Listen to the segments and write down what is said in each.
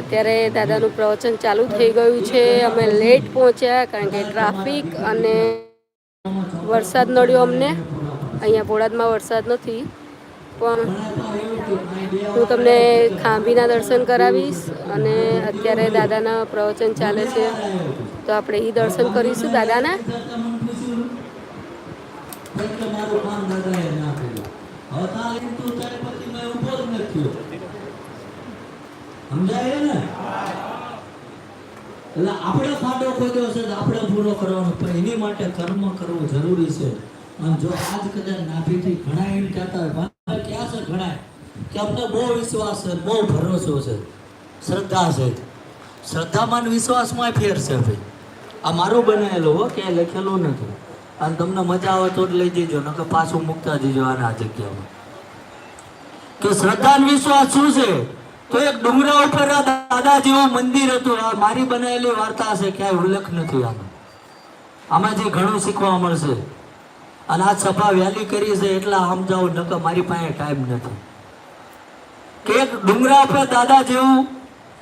અત્યારે દાદાનું પ્રવચન ચાલુ થઈ ગયું છે. અમે લેટ પહોંચ્યા કારણ કે ટ્રાફિક અને વરસાદ નડ્યો અમને. અહીંયા બોડાદમાં વરસાદ નથી. પણ હું તમને ખાંભીના દર્શન કરાવીશ અને અત્યારે દાદાના પ્રવચન ચાલે છે. તો આપણે એ દર્શન કરીશું દાદાના. તમારું મારું કામ દાદાએ ના કર્યું. હવે તાલીમ તું પછી મેં ઊભો જ નથી. સમજાય ને? એટલે આપણે ફાટો ખોદ્યો છે તો આપણે પૂરો કરવાનો, પણ એની માટે કર્મ કરવું જરૂરી છે. અને જો આજ કદાચ નાભીથી ઘણા એમ કહેતા હોય ક્યાં છે ઘણા કે અમને બહુ વિશ્વાસ છે, બહુ ભરોસો છે, શ્રદ્ધા છે. શ્રદ્ધામાં વિશ્વાસમાં ફેર છે ભાઈ. આ મારું બનાવેલું હો, ક્યાંય લખેલું નથી. અને તમને મજા આવે તો જ લઈ જજો નકર પાછું મૂકતા જજો આના જગ્યામાં. કે શ્રદ્ધા વિશ્વાસ શું છે? તો એક ડુંગરા ઉપર દાદા જેવું મંદિર હતું. મારી બનાવેલી વાર્તા છે ક્યાંય ઉલ્લેખ નથી આનો. આમાંથી ઘણું શીખવા મળશે. અને આ સભા વહેલી કરી છે એટલા સમજાવું નકર મારી પાસે ટાઈમ નથી. કે એક ડુંગરા ઉપર દાદા જેવું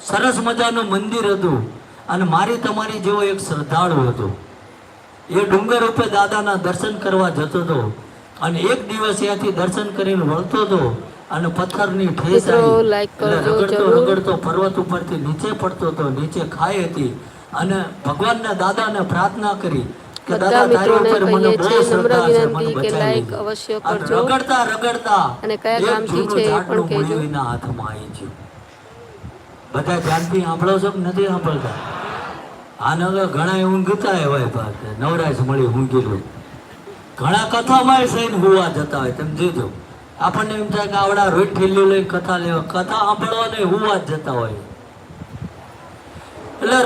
સરસ મજાનું મંદિર હતું. અને મારી તમારી જેવો એક શ્રદ્ધાળુ હતો. એ ડુંગર ઉપર દાદાના દર્શન કરવા જતો હતો. અને એક દિવસ ત્યાંથી દર્શન કરીને વળતો હતો. અને પથ્થરની ઠેસ રગડતો રગડતો પર્વત ઉપરથી નીચે પડતો હતો નીચે ખાઈ હતી. અને ભગવાનના દાદાને પ્રાર્થના કરી કે દાદા તારી ઉપર મને બહુ શ્રદ્ધા છે મને બચાવી અવશ્ય કરજો. રગડતા રગડતા અને કયા ગામથી છે એ પણ કહેજો. હાથમાં આવી છે બધા ધ્યાનથી સાંભળો છો કે નથી સાંભળતા? આને હવે ઘણા ઊંઘતા હોય પાસે નવરાશ મળી ઊંઘેલું. ઘણા કથામાં સૈન હોવા જતા હોય તમે જોજો. આપણને એમ થાય કે આવડા રોજ ઠેલ્યું લઈ કથા લેવા. કથા સાંભળવા નહીં હુવા જ જતા હોય. એટલે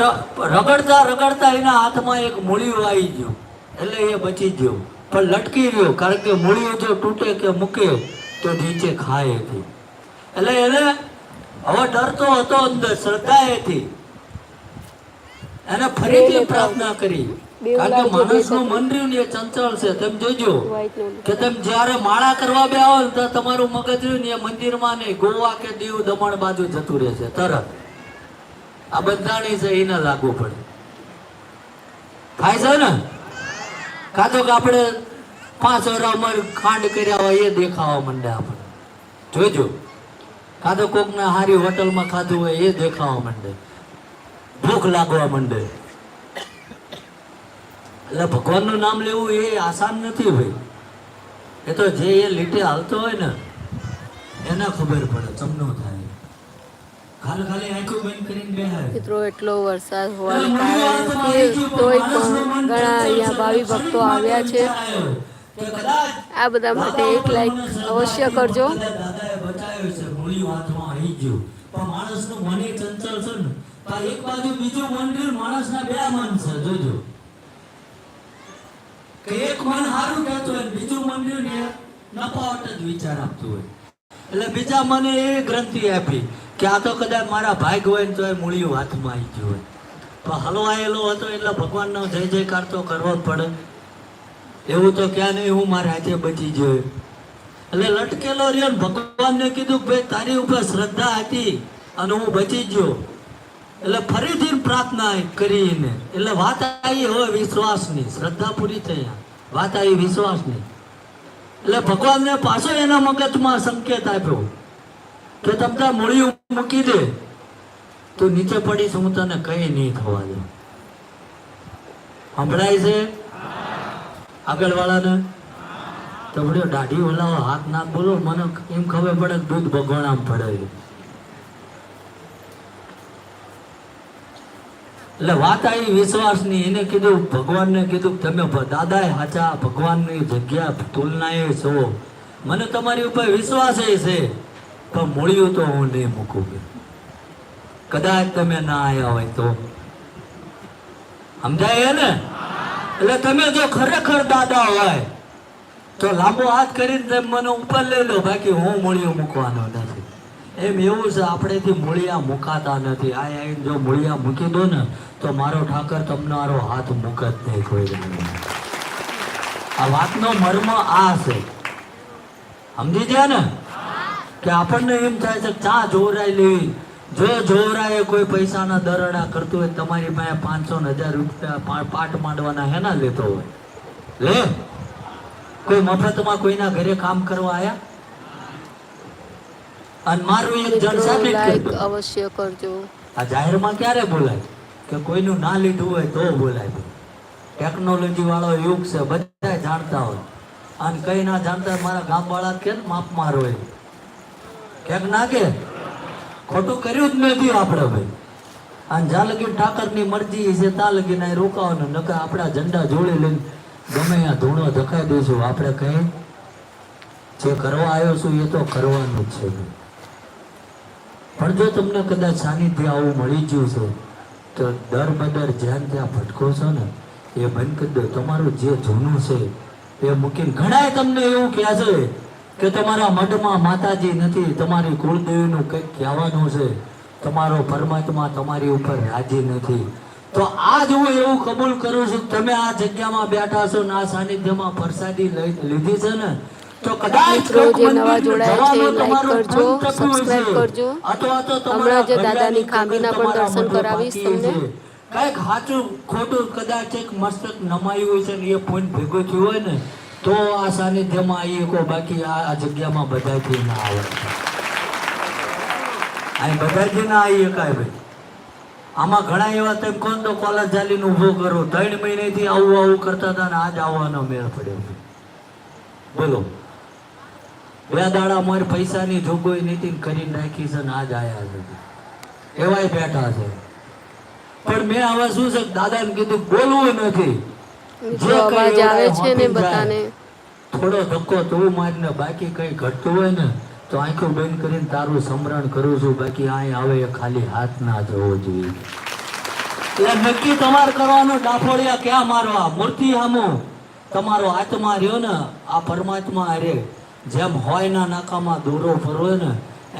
રગડતા રગડતા એના હાથમાં એક મૂળિયું આવી ગયું. એટલે એ બચી ગયો. પણ લટકી રહ્યો કારણ કે મૂળિયું જો તૂટે કે મૂકે તો નીચે ખાય હતી એટલે એને હવે ડરતો હતો અંદર શ્રદ્ધા હતી એને ફરીથી પ્રાર્થના કરી. કારણ કે માણસનું મન રહ્યું ને એ ચંચળ છે. તમે જોજો કે તમે જ્યારે માળા કરવા બે આવો ને તો તમારું મગજ રહ્યું ને એ મંદિરમાં નહીં ગોવા કે દીવ દમણ બાજુ જતું રહે છે તરત. આ બંધાણી છે એને લાગુ પડે. થાય છે ને? કાં તો કે આપણે પાંચ વાર અમર ખાંડ કર્યા હોય એ દેખાવા માંડે આપણે. જોજો. કાં તો કોકને હારી હોટલમાં ખાધું હોય એ દેખાવા માંડે. ભૂખ લાગવા માંડે. એટલે ભગવાનનું નામ લેવું એ આસાન નથી ભાઈ. એ તો જે એ લીટે હાલતો હોય ને એને ખબર પડે ચમનો થાય. ખાલી ખાલી આંખો બંધ કરીને બેહાય. મિત્રો એટલો વરસાદ હોવાને કારણે તોય પણ ઘણા અહીંયા ભાવિ ભક્તો આવ્યા છે. આ બધા માટે એક લાઈક અવશ્ય કરજો. દાદાએ બચાવ્યો છે મૂળિયું હાથમાં આવી ગયું. પણ માણસનું મન એ છે ને એક બાજુ બીજું મન માણસના બે મન છે જોજો. કે એક મન સારું કહેતું હોય બીજું મન રહ્યું ને નફાવટ જ વિચાર આપતું હોય. એટલે બીજા મને એ ગ્રંથિ આપી કે આ તો કદાચ મારા ભાગ હોય ને તો એ મૂળિયું હાથમાં આવી ગયું હોય. પણ હલવાયેલો હતો એટલે ભગવાનનો જય જયકાર તો કરવો જ પડે. એવું તો ક્યાં નહીં, હું મારા હાથે બચી ગયો. એટલે લટકેલો રહ્યો ભગવાનને કીધું કે ભાઈ તારી ઉપર શ્રદ્ધા હતી અને હું બચી ગયો. એટલે ફરીથી પ્રાર્થના કરીને, એટલે વાત આવી હવે વિશ્વાસની, શ્રદ્ધા પૂરી થઈ. વાત આવી વિશ્વાસની. એટલે ભગવાનને પાછો એના મગજમાં સંકેત આપ્યો કે તમતા મૂળી મૂકી દે. તો નીચે પડીશ, હું તને કઈ નહીં થવા દઉં. સંભળાય છે? આગળ વાળાને તો દાઢી ઓલાવો, હાથ નાક બોલો, મને એમ ખબર પડે કે ભગવાન આમ પડે એટલે વાત આવી વિશ્વાસની, એને કીધું, ભગવાનને કીધું, તમે દાદાએ સાચા ભગવાનની જગ્યા તુલનાએ છો. મને તમારી ઉપર વિશ્વાસ એ છે, પણ મૂળિયું તો હું નહીં મૂકું કદાચ તમે ના આવ્યા હોય તો. સમજાય ને? એટલે તમે જો ખરેખર દાદા હોય, તો લાંબો હાથ કરીને મને ઉપર લઈ લો, બાકી હું મૂળિયું મૂકવાનો નથી. એમ એવું છે આપણેથી મૂળિયા મુકાતા નથી. આ આવીને જો મૂળિયા મૂકી દો ને, તો મારો ઠાકર તમારો હાથ મૂકત નહીં કોઈ આ વાતનો મર્મ આ છે. સમજી ગયા ને? કે આપણને એમ થાય છે, ચા જોરાઈ લેવી. જો જોરાએ કોઈ પૈસાના દરડા કરતું હોય, તમારી પાસે પાંચસો ને હજાર રૂપિયા પાઠ માંડવાના હેના લેતો હોય. લે? કોઈ મફતમાં કોઈના ઘરે કામ કરવા આયા? અને મારું એક જણ સાબિત અવશ્ય કરજો. આ જાહેરમાં ક્યારે બોલાય? કે કોઈનું ના લીધું હોય તો બોલાય. ટેકનોલોજી વાળો યુગ છે બધા જાણતા હોય. અને કઈ ના જાણતા મારા ગામ વાળા કે માપ મારો હોય. ક્યાંક ના કે ખોટું કર્યું જ નથી આપણે ભાઈ. અને જ્યાં લગી ઠાકરની મરજી છે ત્યાં લગી ના રોકાવાનું. નકર આપણા ઝંડા જોડી લઈને ગમે આ ધૂણો ધકાઈ દઈશું. આપણે કઈ જે કરવા આવ્યો છું એ તો કરવાનું જ છે. પણ જો તમને કદાચ સાનિધ્ય આવું મળી ગયું છે, તો દર બદર જ્યાં ત્યાં ભટકો છો ને, એ બંધ કરી દો. તમારું જે જૂનું છે, એ મૂકીને ઘણાય તમને એવું કહે છે કે તમારા મઠમાં માતાજી નથી, તમારી કુળદેવીનું કંઈક કહેવાનું છે, તમારો પરમાત્મા તમારી ઉપર રાજી નથી. તો આજ હું એવું કબૂલ કરું છું તમે આ જગ્યામાં બેઠા છો ને, આ સાનિધ્યમાં પ્રસાદી લઈ- લીધી છે ને મિત્રો જે નવા જોડાયા છે, લાઈક કરજો, મન સબસ્ક્રાઇબ કરજો. અથવા તો તમારા હમણાં જ દાદાની ખામીના પણ દર્શન કરાવીશ તમને. કંઈક સાચું ખોટું કદાચ એક મસ્તક નમાયું હોય છે ને એ પોઈન્ટ ભેગો થયું હોય ને તો આ સાનિધ્યમાં આવીએ કો બાકી આ આ જગ્યામાં બધાથી ના આવે. અહીં બધાથી ના આવીએ કાંઈ ભાઈ. આમાં ઘણા એવા તમે કોણ તો કોલેજ ચાલીને ઊભો કરો. ત્રણ મહિનેથી આવું આવું કરતા હતા ને આજ આવવાનો મેળ પડ્યો. બોલો. બે મોર પૈસાની જોગવાઈ નીતિ કરીને નાખી છે આજ આયા છે એવાય બેઠા છે. પણ મેં આવા શું છે દાદાને કીધું બોલવું નથી. મિત્રો અવાજ આવે છે ને બધાને. થોડો ધક્કો તું મારને બાકી કઈ ઘટતું હોય ને તો આંખો બંધ કરીને તારું સમરણ કરું છું. બાકી અહીં આવે એ ખાલી હાથ ના જોવો જોઈએ. એટલે નક્કી તમારે કરવાનું ડાફોડિયા ક્યાં મારવા? મૂર્તિ આમો તમારો આત્મા રહ્યો ને આ પરમાત્મા અરે જેમ હોય ના નાકામાં દોરો ફરવો ને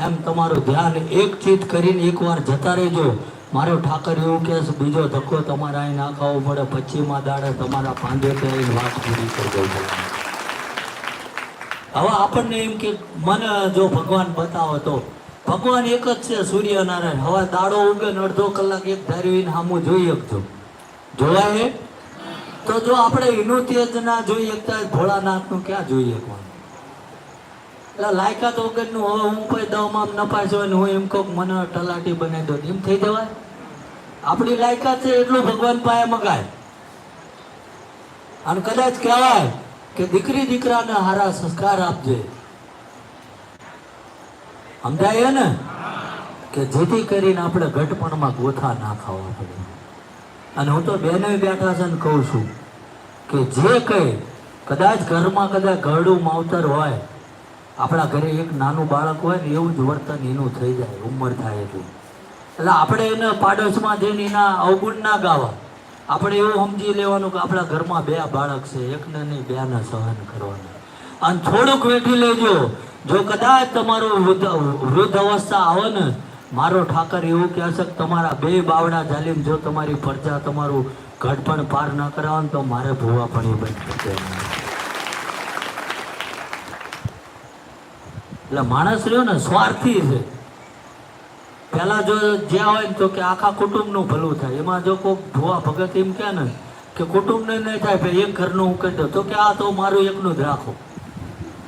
એમ તમારું ધ્યાન એક ચિત કરીને એકવાર જતા રહેજો. મારો ઠાકર એવું કહે છે, બીજો ધક્કો તમારે અહીં નાખાવો પડે, પછીમાં દાડે તમારા પાંદે ત્યાં વાત પૂરી કરી દઉં હવે આપણને એમ કે, મને જો ભગવાન બતાવો તો. ભગવાન એક જ છે, સૂર્યનારાયણ. હવે દાડો ઉગે ને અડધો કલાક એક ધારવીને સામું જોઈ શકજો. જોવાય? તો જો આપણે એનું તેજ ના જોઈ શકતા ભોળાનાથનું ક્યાં જોઈ શકવાનું એટલે લાયકાત વગરનું હવે હું કોઈ દવામાં નપાસ હોય ને હું એમ કહું મને તલાટી બનાવી દો એમ થઈ જવાય? આપણી લાયકાત છે એટલું ભગવાન પાસે મગાય. અને કદાચ કહેવાય કે દીકરી દીકરાને હારા સંસ્કાર આપજે. સમજાય ને? કે જેથી કરીને આપણે ઘટપણમાં ગોથા ના ખાવા પડે. અને હું તો બેને બેઠા છે ને કહું છું કે જે કંઈ કદાચ ઘરમાં કદાચ ઘરડું માવતર હોય આપણા ઘરે એક નાનું બાળક હોય ને એવું જ વર્તન એનું થઈ જાય, ઉંમર થાય એટલું. એટલે આપણે એને પાડોશમાં જઈને એના અવગુણ ના ગાવા. આપણે એવું સમજી લેવાનું કે આપણા ઘરમાં બે બાળક છે, એકને નહીં, બેને સહન કરવાના. અને થોડુંક વેઠી લેજો. જો કદાચ તમારું વૃદ્ધ અવસ્થા આવે ને, મારો ઠાકર એવું કહે છે કે તમારા બે બાવડા જાલીમ જો તમારી પ્રજા તમારું ઘડપણ પાર ન કરાવે ને તો મારે ભૂવા પણ એ બની થશે એટલે માણસ રહ્યો ને સ્વાર્થી છે. પહેલા જો જ્યાં હોય ને તો કે આખા કુટુંબનું ભલું થાય. એમાં જો કોઈ ભુવા ભગત એમ કહે ને કે કુટુંબને નહીં થાય ભાઈ એક ઘરનું હું કરી દઉં. તો કે આ તો મારું એકનું જ રાખો.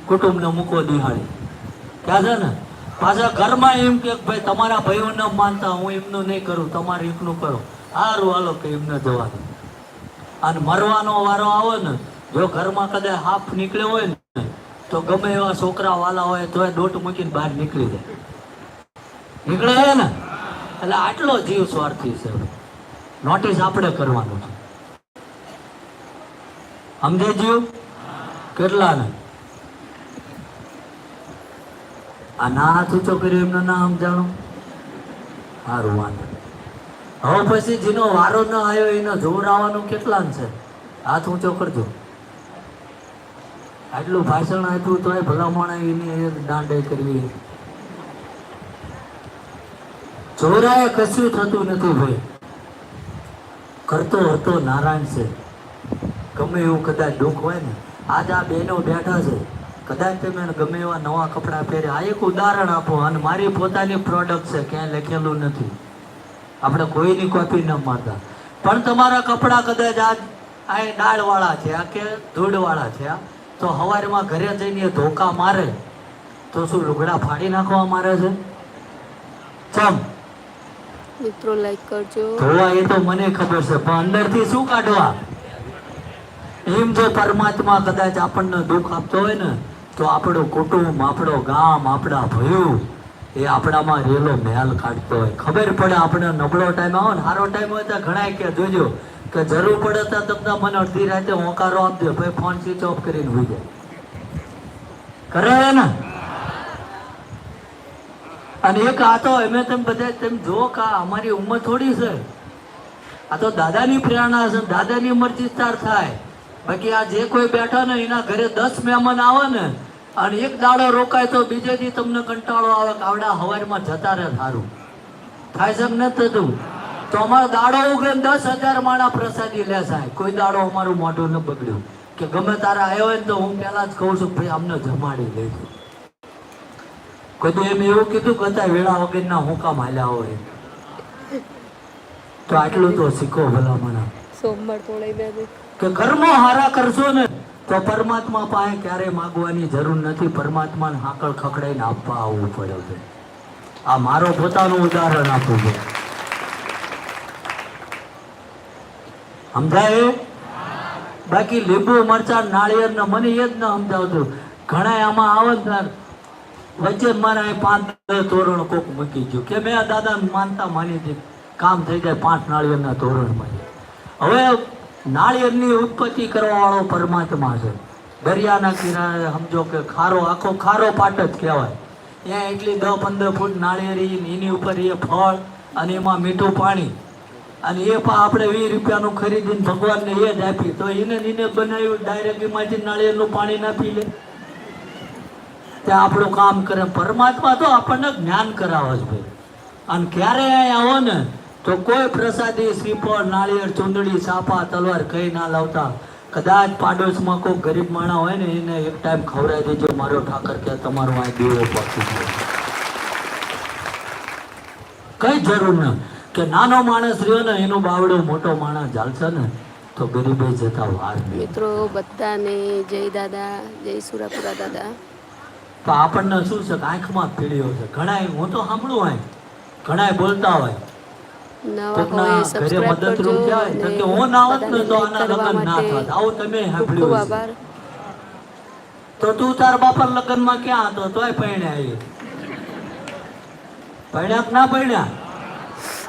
કુટુંબને મૂકો દિહાળી ક્યાં છે ને? પાછા ઘરમાં એમ કે ભાઈ તમારા ભાઈઓને માનતા, હું એમનું નહીં કરું, તમારે એકનું કરો. સારું હાલો કે એમને જવા અને મરવાનો વારો આવે ને, જો ઘરમાં કદાચ હાફ નીકળ્યો હોય ને તો ગમે એવા છોકરા વાલા હોય તોય દોટ મૂકીને બહાર નીકળી જાય. નીકળે છે ને? એટલે આટલો જીવ સ્વાર્થી છે. નોટિસ આપણે કરવાનું છે. સમજે જીવ? કેટલા ને આ ના સૂચો કર્યો, એમનું ના સમજાણું? સારું, વાંધો હવે પછી જેનો વારો ન આવ્યો, એનો જોર આવવાનું કેટલા છે? હાથ ઊંચો કરજો. આટલું ભાષણ આપ્યું તોય ભલામણ એની દાંડે કરવી. ચોરાએ કશું થતું નથી ભાઈ. કરતો હતો નારાયણ છે. ગમે એવું કદાચ દુઃખ હોય ને, આજ આ બહેનો બેઠા છે. કદાચ તમે ગમે એવા નવા કપડાં પહેર્યા. આ એક ઉદાહરણ આપો, અને મારી પોતાની પ્રોડક્ટ છે, ક્યાંય લખેલું નથી. આપણે કોઈની કોપી ન મારતા. પણ તમારા કપડાં કદાચ આજ આ ડાળવાળા છે, આ કે ધૂળવાળા છે, આ? તો હવારમાં ઘરે જઈને ધોકા મારે તો શું લુગડા ફાડી નાખવા મારે છે? ચમ. મિત્રો લાઈક કરજો. ધોવા એ તો મને ખબર છે પણ અંદરથી શું કાઢવા? એમ જો પરમાત્મા કદાચ આપણને દુઃખ આપતો હોય ને તો આપણું કુટુંબ આપણો ગામ આપણા ભયુ એ આપણામાં રેલો મહેલ કાઢતો હોય. ખબર પડે આપણે નબળો ટાઈમ આવે ને સારો ટાઈમ હોય તો ઘણા કે જોજો કે જરૂર પડે તો તમને મને અડધી રાતે હોંકારો આપજો. ભાઈ, ફોન સ્વિચ ઓફ કરીને હોઈ જાય. કરે ને? અને એક આ તો અમે તમે બધા તેમ જો કે અમારી ઉંમર થોડી છે. આ તો દાદાની પ્રેરણા છે, દાદાની મરજી તાર થાય. બાકી આ જે કોઈ બેઠા ને એના ઘરે દસ મહેમાન આવે ને, અને એક દાડો રોકાય તો બીજે દી તમને કંટાળો આવે કાવડા હવારમાં જતા રહે સારું થાય છે ને થતું તો અમારો દાડો ઉગે દસ હજાર માણા પ્રસાદી લે સાહેબ. કોઈ દાડો અમારું મોઢું ન બગડ્યું. કે ગમે તારા આવ્યો હોય તો હું પહેલા જ કહું છું ભાઈ અમને જમાડી લેજો કદું એમ એવું કીધું કે અત્યારે વેળા વગરના હું કામ હાલ્યા હોય. તો આટલું તો શીખો ભલા સોમવાર તોડાઈ બે કે કર્મો હારા કરશો ને તો પરમાત્મા પાસે ક્યારે માગવાની જરૂર નથી. પરમાત્માને હાકળ ખખડાઈને આપવા આવવું પડે છે. આ મારો પોતાનું ઉદાહરણ આપું છું. સમજાય? બાકી લીંબુ, મરચાં, નાળિયેર ને મને એ જ ન સમજાવતું. ઘણા આમાં આવે ને વચ્ચે મારા પાંચ ધોરણ કોક મૂકી ગયું. કે મેં દાદા માનતા માની હતી. કામ થઈ જાય પાંચ નાળિયેરના ધોરણમાં. હવે નાળિયેરની ઉત્પત્તિ કરવા વાળો પરમાત્મા છે. દરિયાના કિનારે સમજો કે ખારો, આખો ખારો પાટ જ કહેવાય. ત્યાં એટલી દસ પંદર ફૂટ નાળિયેરી એની ઉપર એ ફળ અને એમાં મીઠું પાણી. અને એ પણ આપણે વીસ રૂપિયાનું ખરીદીને ભગવાનને એ જ આપી તો એને એને બનાવ્યું ડાયરેક્ટ એમાંથી નાળિયેરનું પાણી ના લે. ત્યાં આપણું કામ કરે. પરમાત્મા તો આપણને જ્ઞાન કરાવે છે ભાઈ. અને ક્યારે આવો ને, તો કોઈ પ્રસાદી, શ્રીફળ, નાળિયેર, ચૂંદડી, સાપા, તલવાર કઈ ના લાવતા. કદાચ પાડોશમાં કોઈ ગરીબ માણા હોય ને, એને એક ટાઈમ ખવડાવી દેજો, મારો ઠાકર કે તમારો આ દીવો પહોંચી કઈ જરૂર ન. કે નાનો માણસ રહ્યો ને એનો બાવડો મોટો માણસ ચાલશે ને તો ગરીબે જતા વાર મિત્રો બધાને જય દાદા જય સુરાપુરા દાદા. તો આપણને શું છે આંખમાં પીળ્યો છે. ઘણા હું તો સાંભળું હોય ઘણા બોલતા હોય. તો તો તાર બાપા લગ્નમાં ક્યાં હતો? તોય પૈણ્યા કે ના પૈણ્યા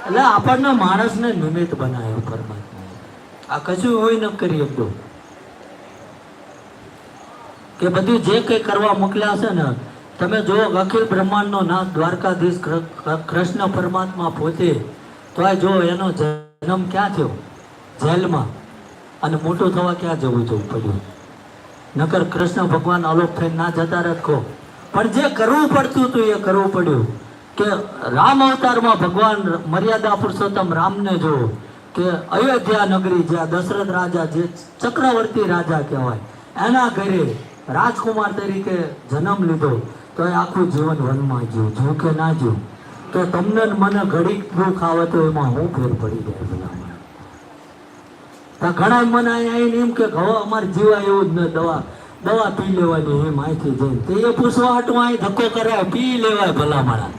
એટલે આપણને માણસને નિમિત્ત બનાવ્યો પરમાત્મા આ કશું હોય ન કરી શકતું કે બધું જે કંઈ કરવા મોકલ્યા છે ને, તમે જો અખિલ બ્રહ્માંડનો નાથ દ્વારકાધીશ કૃષ્ણ પરમાત્મા પોતે, તોય જો એનો જન્મ ક્યાં થયો? જેલમાં. અને મોટો થવા ક્યાં જવું જવું પડ્યું નકર કૃષ્ણ ભગવાન અલોપ થઈને ના જતા રહે પણ જે કરવું પડતું હતું એ કરવું પડ્યું. કે રામ અવતારમાં ભગવાન મર્યાદા પુરુષોત્તમ રામને જો કે અયોધ્યા નગરી જ્યાં દશરથ રાજા જે ચક્રવર્તી રાજા કહેવાય, એના ઘરે રાજકુમાર તરીકે જન્મ લીધો, તો એ આખું જીવન વનમાં જીવ જીવ કે ના જીવ? તો તમને મને ઘડીક દુઃખ આવે તો એમાં હું ફેર પડી જાય તો ઘણા મને અહીંયા એમ કે હવે અમારે જીવાય એવું જ ન દવા દવા પી લેવાની, એમ અહીંથી જઈને. તે પૂછવા હાટું અહીં ધક્કો કરાય, પી લેવાય ભલામણા.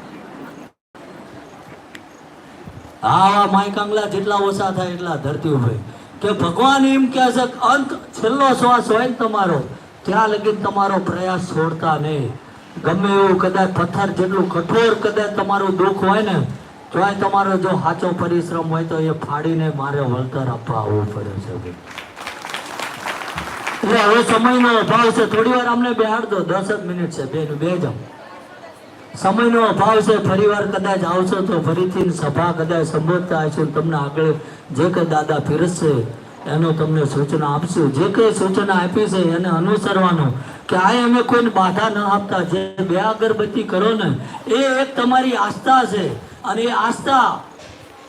આવા માય કાંગલા જેટલા ઓછા થાય એટલા ધરતી ઉભે કે ભગવાન એમ કહે છે અંત છેલ્લો શ્વાસ હોય તમારો, ત્યાં લગી તમારો પ્રયાસ છોડતા નહીં. ગમે એવું કદાચ પથ્થર જેટલું કઠોર કદાચ તમારું દુઃખ હોય ને તોય તમારો જો સાચો પરિશ્રમ હોય તો એ ફાડીને મારે વળતર આપવા આવવું પડે છે એટલે હવે સમયનો અભાવ છે. થોડી વાર અમને બેહાડ દો દસ જ મિનિટ છે. બેન બે જાઓ સમયનો અભાવ છે, ફરીવાર કદાચ આવશો તો ફરીથી સભા કદાચ સંબોધતા હશો તમને આગળ જે કંઈ દાદા પીરસશે, એનો તમને સૂચના આપશું. જે કંઈ સૂચના આપી છે, એને અનુસરવાનું. કે આ અમે કોઈને બાધા ન આપતા. જે બે અગરબત્તી કરો ને, એ એક તમારી આસ્થા છે. અને એ આસ્થા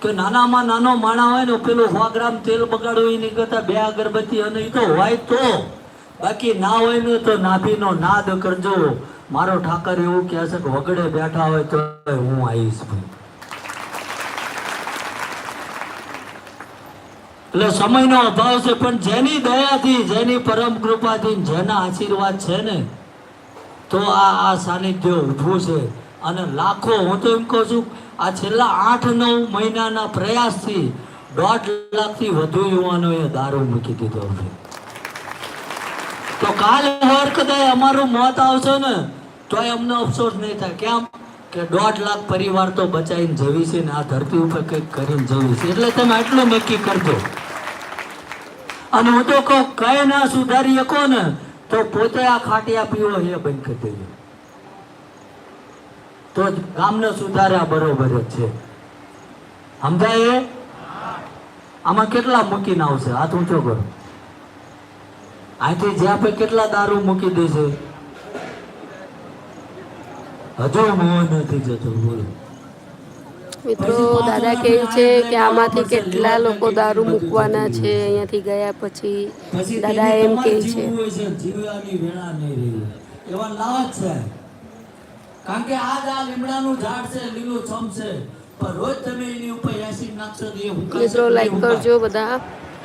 કે નાનામાં નાનો માણા હોય ને, પેલું સો ગ્રામ તેલ બગાડવું એની કરતાં, બે અગરબત્તી અને એ તો હોય તો. બાકી ના હોય ને તો નાભીનો નાદ કરજો. મારો ઠાકર એવું કહે છે કે વગડે બેઠા હોય તો હું આવીશ ભાઈ. એટલે સમયનો અભાવ છે, પણ જેની દયાથી, જેની પરમ કૃપાથી, જેના આશીર્વાદ છે ને, તો આ આ સાનિધ્ય ઊભું છે. અને લાખો, હું તો એમ કહું છું, આ છેલ્લા આઠ, નવ મહિનાના પ્રયાસથી દોઢ લાખથી વધુ યુવાનોએ દારૂ મૂકી દીધો છે. તો કાલ હર કદાચ અમારું મોત આવશે ને તોય અમને અફસોસ નહીં થાય. કેમ? કે દોઢ લાખ પરિવાર તો બચાવીને જવી છે ને આ ધરતી ઉપર કંઈક કરીને જવી છે. એટલે તમે આટલું નક્કી કરજો. અને હું તો કહું, કઈ ના સુધારી શકો ને તો પોતે આ ખાટિયા પીવો, એ બંધ કરી દેજો. તો ગામને સુધાર્યા બરોબર જ છે. સમજાય? આમાં કેટલા મૂકીને આવશે? હાથ ઊંચો કરો? અહીંથી જ્યાં પે કેટલા દારૂ મૂકી દેશે હજુ મોહ નથી જતો બોલો. મિત્રો દાદા કહે છે કે આમાંથી કેટલા લોકો દારૂ મૂકવાના છે અહીંયાથી ગયા પછી દાદા એમ કહે છે. એવા લાવા છે. કારણ કે આ આ લીમડાનું ઝાડ છે લીલું છમ છે પણ રોજ તમે એની ઉપર એસિડ નાખશો તો એ મિત્રો લાઈક કરજો બધા.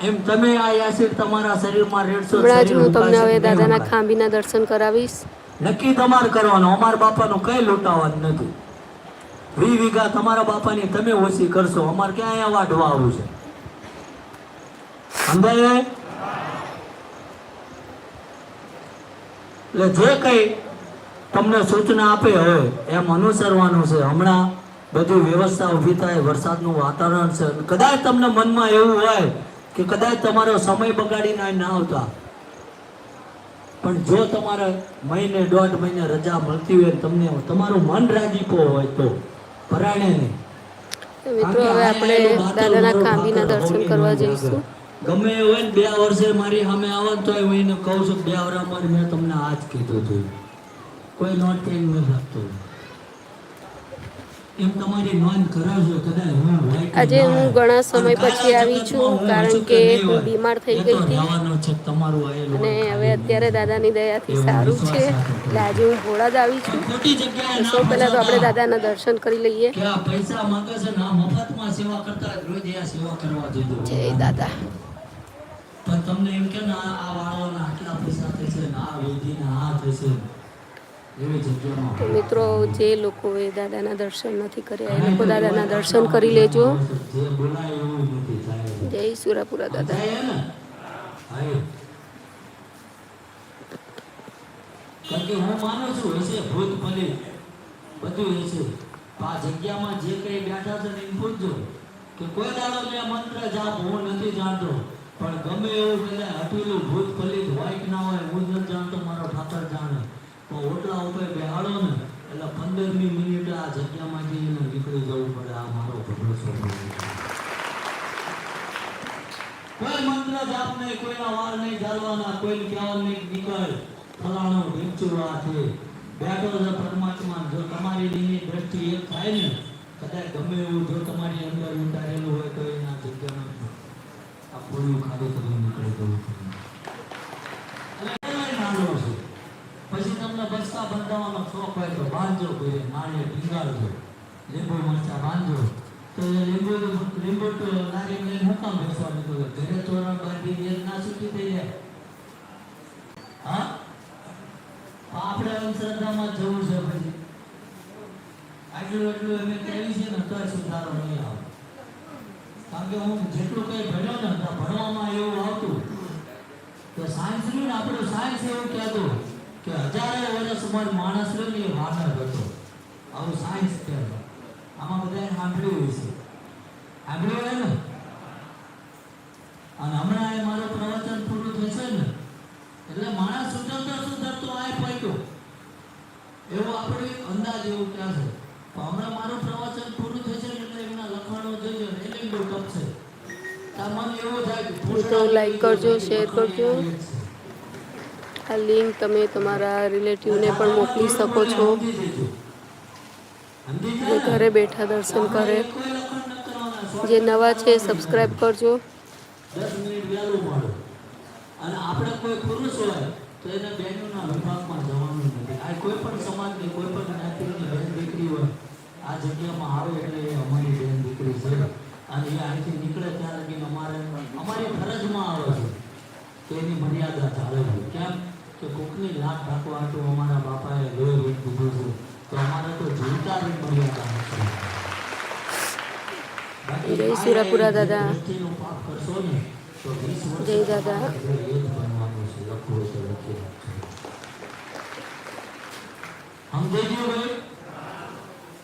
એમ તમે આ એસિડ તમારા શરીરમાં રેડશો હમણાં જ હું તમને હવે દાદાના? ખાંભીના દર્શન કરાવીશ. નક્કી તમારે કરવાનું. અમારા બાપાનું કંઈ લૂંટાવાનું નથી. વી વીઘા તમારા બાપાની તમે ઓછી કરશો. અમારે ક્યાં અહીંયા વાઢવા આવું છે? એટલે જે કઈ તમને સૂચના આપે હોય, એમ અનુસરવાનું છે. હમણાં બધી વ્યવસ્થા ઊભી થાય વરસાદનું વાતાવરણ છે. કદાચ તમને મનમાં એવું હોય કે કદાચ તમારો સમય બગાડીને ના આવતા. પણ જો તમારે મહિને દોઢ મહિને રજા મળતી હોય તમને તમારું મન રાજીપો હોય તો પરાણે નહીં. મિત્રો હવે આપણે દાદાના ખાંભીના દર્શન કરવા જઈશું. ગમે એ હોય ને બે વર્ષે મારી સામે આવે તો એ હું એને કહું છું બે વર્ષ મારી મેં તમને આ જ કીધું હતું. કોઈ નોટ પેન ન રાખતો એમ તમારી નોંધ કરાવજો કદાચ હું હોય કે આજે હું ઘણા સમય પછી આવી છું, કારણ કે હું બીમાર થઈ ગઈ હતી. અને હવે અત્યારે દાદાની દયાથી સારું છે. એટલે આજે હું ભોળાદ આવી છું. સૌ પહેલાં તો આપણે દાદાના દર્શન કરી લઈએ. જય દાદા. પણ તમને એમ કે ને આ આ આટલા પૈસા થશે ને આ વેદીના આ થશે મિત્રો, જે લોકોએ દાદાના દર્શન નથી કર્યા, એ લોકો દાદાના દર્શન કરી લેજો. જય સુરાપુરા દાદા. પણ ગમે એવું કદાચ હટેલું ભૂત ફલિત હોય કે ના હોય, હું નથી જાણતો, મારો ઠાકર જાણે. પણ ઓટલા ઉપર બેહાડો ને, એટલે પંદરમી મિનિટ આ જગ્યામાંથી એને નીકળી જવું પડે, આ મારો ભરોસો. કોઈ મંત્ર જાપ નહીં કોઈના વાર નહીં ઝાલવાના કોઈ કહેવા નહીં નીકળ. ફલાણો ઢીંચું આ છે. બેઠો છે પરમાત્મા જો તમારી લીની દ્રષ્ટિ એક થાય ને, કદાચ ગમે એવું જો તમારી અંદર ઉતારેલું હોય તો એના જગ્યામાં આ પૂરું ખાલી તમે નીકળી જવું છે. પછી તમને બસતા બંધાવવાનો શોખ હોય તો બાંધજો કોઈ નાળિયેર ટીંગાડજો લીંબુ, મરચા બાંધજો તો લીંબુ લીંબુ તો લારી લઈને હું કામ નીકળ્યો ઘરે તોરણ બાંધી દે ના છૂટી થઈ જાય. હા? આપણે અંધશ્રદ્ધામાં જવું છે પછી. આટલું એટલું અમે કહેવી છે ને તો સુધારો નહીં આવે. કારણ કે હું જેટલું કંઈ ભણ્યો ને ભણવામાં એવું આવતું. તો સાયન્સ ને, આપણું સાયન્સ એવું કહેતું. કે હજારો વર્ષમાં માણસ રહ્યો એ વાનર હતો. આવું સાયન્સ કહેવાય. આમાં બધાએ સાંભળ્યું હોય છે. સાંભળ્યું હોય ને? અને હમણાં એ મારું પ્રવચન પૂરું થશે ને એટલે માણસ સુધરતો સુધરતો આ પહોંચ્યો એવો આપણે અંદાજ એવું ક્યાં છે? પણ હમણાં મારું પ્રવચન પૂરું થશે એટલે એમના લખાણો જોઈએ એટલે બહુ ટપશે તાર મન એવું થાય કે લાઈક કરજો, શેર કરજો. આ લિંક તમે તમારા રિલેટિવને પણ મોકલી શકો છો. જે ઘરે બેઠા દર્શન કરે. જે નવા છે સબસ્ક્રાઈબ કરજો. અમારી ફરજમાં આવે છે. તો એની મર્યાદા જાળવવી કેમ? કે કોકની લાખ રાખવા હાટુ અમારા બાપાએ લોહી રૂપ દીધું છે તો અમારે તો જીવતા મર્યાદા નથી જય સુરાપુરા દાદા. પાપ કરશો ને તો વીસ વર્ષ જય દાદા. બનવાનું છે લખવું હોય લખી સમજાઈ ગયું ભાઈ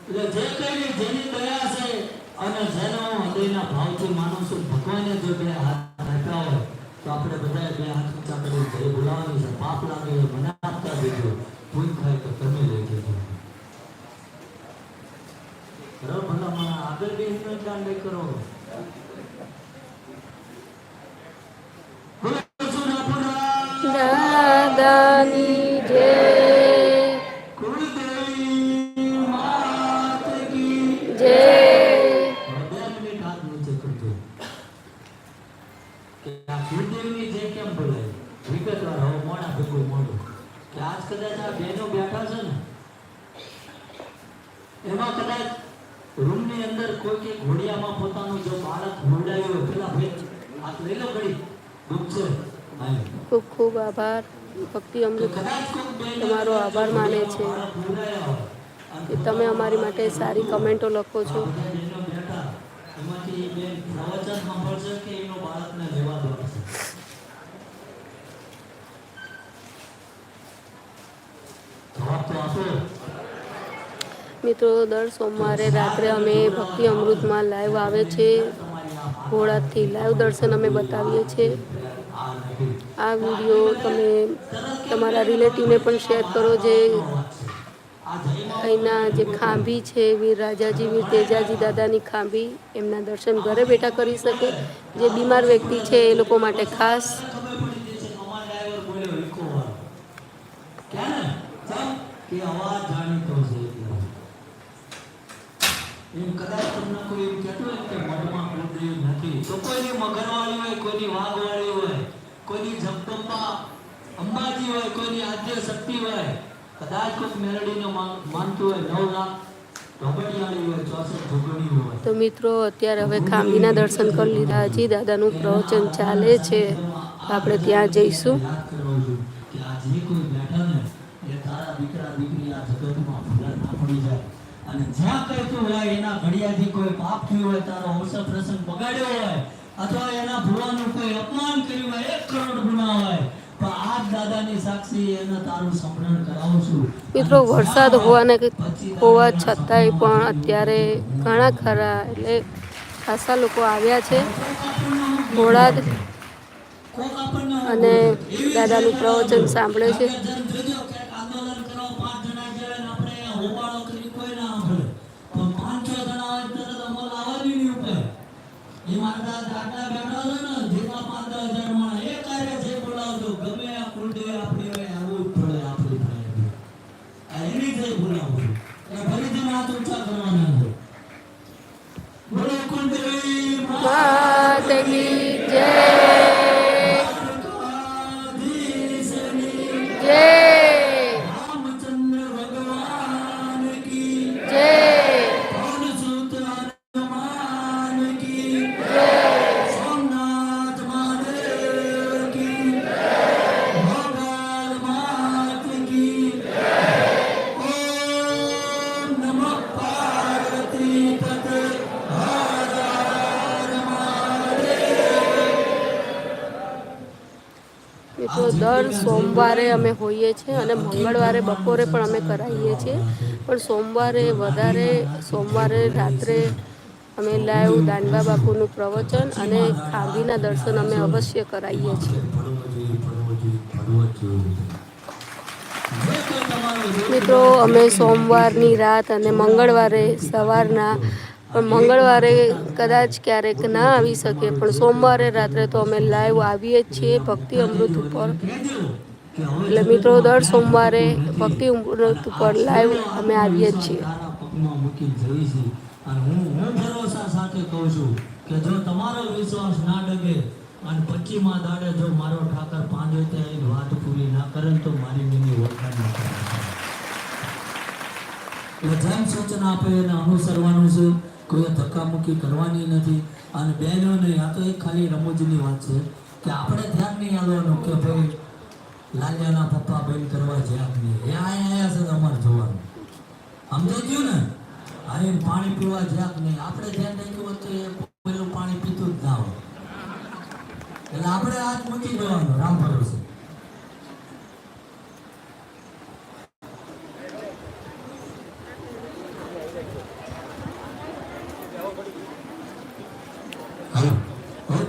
એટલે જે કઈ જેની દયા છે અને જેનો હૃદયના ભાવથી માનું છું ભગવાને જો બે હાથ તો આપણે બધાએ બે હાથ ઊંચા કરી જય બોલાવવાની છે. પાપ લાગે એ મને આપતા દેજો. ભૂલ થાય તો તમે લઈ જજો બરાબર ભલા મને આગળ બે દાન લઈ કરો. ખૂબ ખૂબ આભાર. ભક્તિ અમૃત તમારો આભાર માને છે. કે તમે અમારી માટે સારી કમેન્ટો લખો છો. મિત્રો દર સોમવારે રાત્રે અમે ભક્તિ અમૃતમાં લાઈવ આવે છે. ભોળાથી લાઈવ દર્શન અમે બતાવીએ છીએ. આ વીડિયો તમે તમારા રિલેટિવને પણ શેર કરો જે અહીંના જે ખાંભી છે, વીર રાજાજી, વીર તેજાજી દાદાની ખાંભી, એમના દર્શન ઘરે બેઠા કરી શકે. જે બીમાર વ્યક્તિ છે એ લોકો માટે ખાસ. ખબર પડી જશે અમાર ડ્રાઈવર બોલ્યો ઇકો વાળો ક્યાં ને ચમ કે અવાજ જાણીતો છે એટલે એમ કદાચ તમને કોઈ એમ કહેતું હોય કે મનમાં કુદરી નથી, તો કોઈની મગરવાળી હોય, કોઈની વાઘવાળી હોય, કોઈની જગદંબા અંબાજી હોય, કોઈની આદ્ય શક્તિ હોય, કદાચ કોઈ મેલડીને માનતું હોય નવ લાખ તો મિત્રો, અત્યારે હવે ખામીના દર્શન કરી લીધા. હજી દાદાનું પ્રવચન ચાલે છે. આપણે ત્યાં જઈશું યાદ કરાવું છું કે આ જે કોઈ બેઠા ને એ તારા દીકરા દીકરી આ જગતમાં ભૂલા ના પડી જાય અને જ્યાં કઈ તું હોય એના ઘડિયાથી કોઈ પાપ થયું હોય તારો અવસર પ્રસંગ બગાડ્યો હોય અથવા એના ભુવાનું કોઈ અપમાન કર્યું હોય એક કરોડ ગુના હોય પણ આ દાદાની સાક્ષી એને તારું સ્મરણ કરાવું છું. મિત્રો વરસાદ હોવાને હોવા છતાંય પણ અત્યારે ઘણા ખરા એટલે ખાસા લોકો આવ્યા છે. ભોળાદ અને દાદાનું પ્રવચન સાંભળે છે. સોમવારે અમે હોઈએ છીએ અને મંગળવારે બપોરે પણ અમે કરાવીએ છીએ. પણ સોમવારે વધારે, સોમવારે રાત્રે અમે લાઈવ દાનબા બાપુનું પ્રવચન અને ખાંભીના દર્શન અમે અવશ્ય કરાવીએ છીએ. મિત્રો, અમે સોમવારની રાત અને મંગળવારે સવારના પણ મંગળવારે કદાચ ક્યારેક ના આવી શકે, પણ સોમવારે રાત્રે તો અમે લાઈવ આવીએ જ છીએ ભક્તિ અમૃત ઉપર. એટલે મિત્રો, દર સોમવારે ભક્તિ અમૃત ઉપર લાઈવ અમે આવીએ છીએ. હું ભરોસા સાથે કહું છું કે જો તમારો વિશ્વાસ ના ડગે અને પચીમાં દાડે જો મારો ઠાકર પાંચ ત્યાં એ વાત પૂરી ના કરે તો મારી મીની ઓળખાણ ન કરે એટલે જેમ સૂચના આપે એને અનુસરવાનું છે. કોઈ ધક્કામુક્કી કરવાની નથી. અને બહેનો નહીં આ તો એક ખાલી રમૂજની વાત છે કે આપણે ધ્યાન નહીં આવવાનું કે ભાઈ લાલિયાના પપ્પા બેન કરવા જ્યાં એ આયા છે અમારે જોવાનું. સમજાઈ ગયું ને? અરે પાણી પીવા જ્યાં નહીં આપણે ધ્યાન રાખ્યું તો એ પેલું પાણી પીતું જ ના હોય એટલે આપણે હાથ મૂકી દેવાનો, રામ ભરોસે.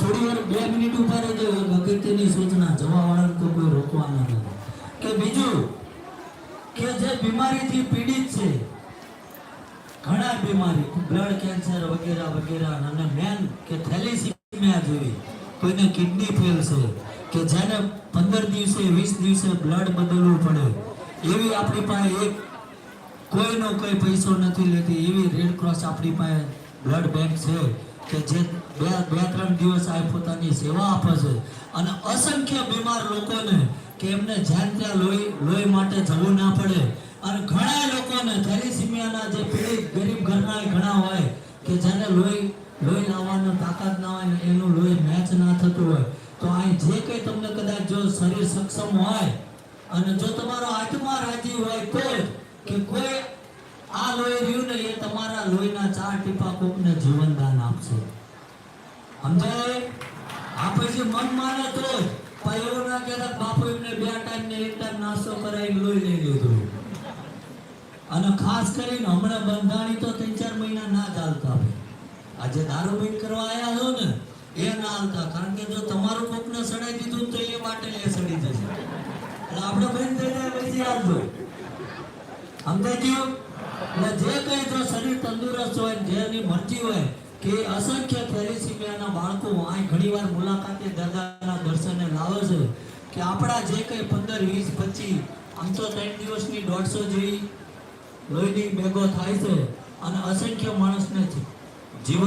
થોડી વાર બે મિનિટ ઊભા રહેજો અગત્યની સૂચના જવાવાળાને તો કોઈ રોકવાના નથી કે બીજું કે જે બીમારીથી પીડિત છે. ઘણા બીમારી, બ્લડ કેન્સર વગેરે વગેરે, અને મેન કે થેલેસીમિયા જેવી. કોઈને કિડની ફેલ છે, કે જેને પંદર દિવસે, વીસ દિવસે બ્લડ બદલવું પડે. એવી આપણી પાસે એક કોઈનો કોઈ પૈસો નથી લેતી, એવી રેડ ક્રોસ આપણી પાસે બ્લડ બેંક છે, કે જે બે બે, ત્રણ દિવસ આ પોતાની સેવા આપે છે. અને અસંખ્ય બીમાર લોકોને કે એમને જ્યાં ત્યાં લોહી લોહી માટે જવું ના પડે. અને ઘણા લોકોને થેલેસીમિયાના જે પીડિત ગરીબ ઘરના ઘણા હોય કે જેને લોહી લોહી લાવવાનો તાકાત ના હોય ને એનું લોહી મેચ ના થતું હોય, તો અહીં જે કંઈ તમને કદાચ જો શરીર સક્ષમ હોય અને જો તમારો આત્મા રાજી હોય તો કે કોઈ આ લોહી રહ્યું ને એ તમારા લોહીના ચાર ટીપા કોકને જીવનદાન આપશે. સમજાય? આ પછી મન માને તો જ. પણ એવું ના કહેતા બાપુ એમને બે ટાઈમ ને એક ટાઈમ નાસ્તો કરાવીને લોહી લઈ લીધું અને ખાસ કરીને હમણાં બંધાણી તો ત્રણ ચાર મહિના ના ચાલતા હોય. આજે દારૂ બંધ કરવા આવ્યા છો ને, એ ના હાલતા. કારણ કે જો તમારું કોકને સડાઈ દીધું તો એ માટે એ સડી જશે. એટલે આપણે બંધ થઈ જાય પછી હાલજો સમજાઈ ગયું? એટલે જે કંઈ જો શરીર તંદુરસ્ત હોય જેની મરજી હોય કે અસંખ્ય થેલેસીમિયાના બાળકો અહીં ઘણીવાર મુલાકાતે દાદાના દર્શને લાવે છે કે આપણા જે કંઈ પંદર, વીસ, પચીસ, આમ તો ત્રણ દિવસની દોઢસો જેવી લોહીની ભેગો થાય છે અને અસંખ્ય માણસને